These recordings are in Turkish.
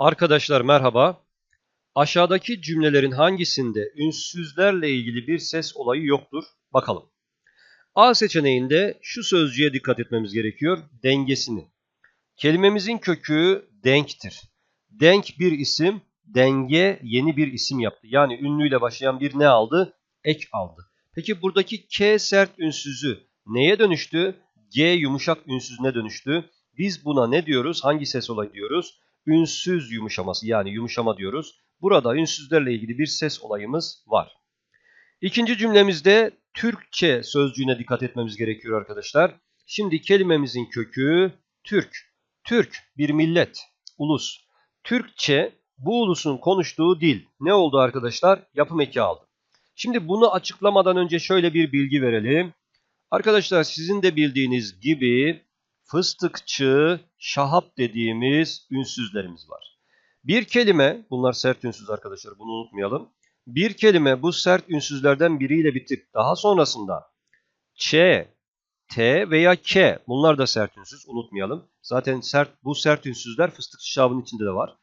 Arkadaşlar merhaba. Aşağıdaki cümlelerin hangisinde ünsüzlerle ilgili bir ses olayı yoktur? Bakalım. A seçeneğinde şu sözcüğe dikkat etmemiz gerekiyor. Dengesini. Kelimemizin kökü denktir. Denk bir isim, denge yeni bir isim yaptı. Yani ünlüyle başlayan bir ne aldı? Ek aldı. Peki buradaki K sert ünsüzü neye dönüştü? G yumuşak ünsüzüne dönüştü. Biz buna ne diyoruz? Hangi ses olayı diyoruz? Ünsüz yumuşaması yani yumuşama diyoruz. Burada ünsüzlerle ilgili bir ses olayımız var. İkinci cümlemizde Türkçe sözcüğüne dikkat etmemiz gerekiyor arkadaşlar. Şimdi kelimemizin kökü Türk. Türk bir millet, ulus. Türkçe bu ulusun konuştuğu dil. Ne oldu arkadaşlar? Yapım eki aldı. Şimdi bunu açıklamadan önce şöyle bir bilgi verelim. Arkadaşlar sizin de bildiğiniz gibi fıstıkçı, şahap dediğimiz ünsüzlerimiz var. Bir kelime, bunlar sert ünsüz arkadaşlar bunu unutmayalım. Bir kelime bu sert ünsüzlerden biriyle bitip daha sonrasında ç, t veya k bunlar da sert ünsüz unutmayalım. Zaten sert bu sert ünsüzler fıstıkçı şahabın içinde de var.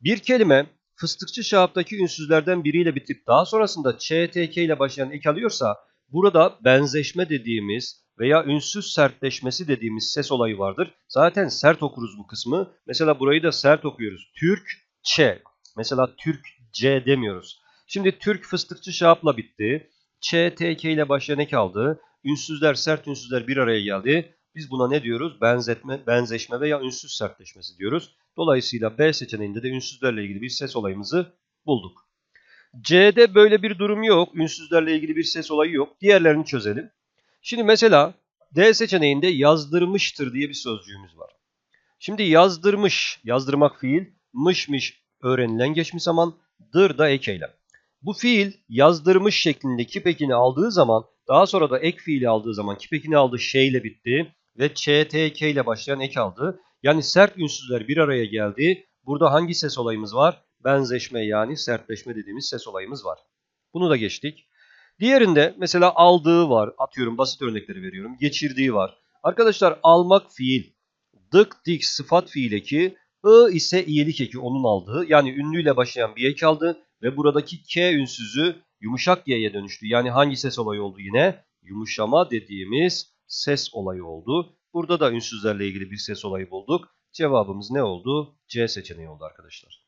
Bir kelime fıstıkçı şahabdaki ünsüzlerden biriyle bitip daha sonrasında ç, t, k ile başlayan ek alıyorsa burada benzeşme dediğimiz veya ünsüz sertleşmesi dediğimiz ses olayı vardır. Zaten sert okuruz bu kısmı. Mesela burayı da sert okuyoruz. Türk, Ç. Mesela Türk, C demiyoruz. Şimdi Türk fıstıkçı şahapla bitti. Ç, T, K ile başlayan ek aldı. Ünsüzler, sert ünsüzler bir araya geldi. Biz buna ne diyoruz? Benzetme, benzeşme veya ünsüz sertleşmesi diyoruz. Dolayısıyla B seçeneğinde de ünsüzlerle ilgili bir ses olayımızı bulduk. C'de böyle bir durum yok. Ünsüzlerle ilgili bir ses olayı yok. Diğerlerini çözelim. Şimdi mesela D seçeneğinde yazdırmıştır diye bir sözcüğümüz var. Şimdi yazdırmış, yazdırmak fiil, mışmış öğrenilen geçmiş zaman, dır da ek eylem. Bu fiil yazdırmış şeklinde kipekini aldığı zaman, daha sonra da ek fiili aldığı zaman kipekini aldığı şeyle bitti ve ÇTK ile başlayan ek aldı. Yani sert ünsüzler bir araya geldi. Burada hangi ses olayımız var? Benzeşme yani sertleşme dediğimiz ses olayımız var. Bunu da geçtik. Diğerinde mesela aldığı var. Atıyorum basit örnekleri veriyorum. Geçirdiği var. Arkadaşlar almak fiil. Dık dik sıfat fiil eki. I ise iyilik eki onun aldığı. Yani ünlüyle başlayan bir ek aldı. Ve buradaki K ünsüzü yumuşak Y'ye dönüştü. Yani hangi ses olayı oldu yine? Yumuşama dediğimiz ses olayı oldu. Burada da ünsüzlerle ilgili bir ses olayı bulduk. Cevabımız ne oldu? C seçeneği oldu arkadaşlar.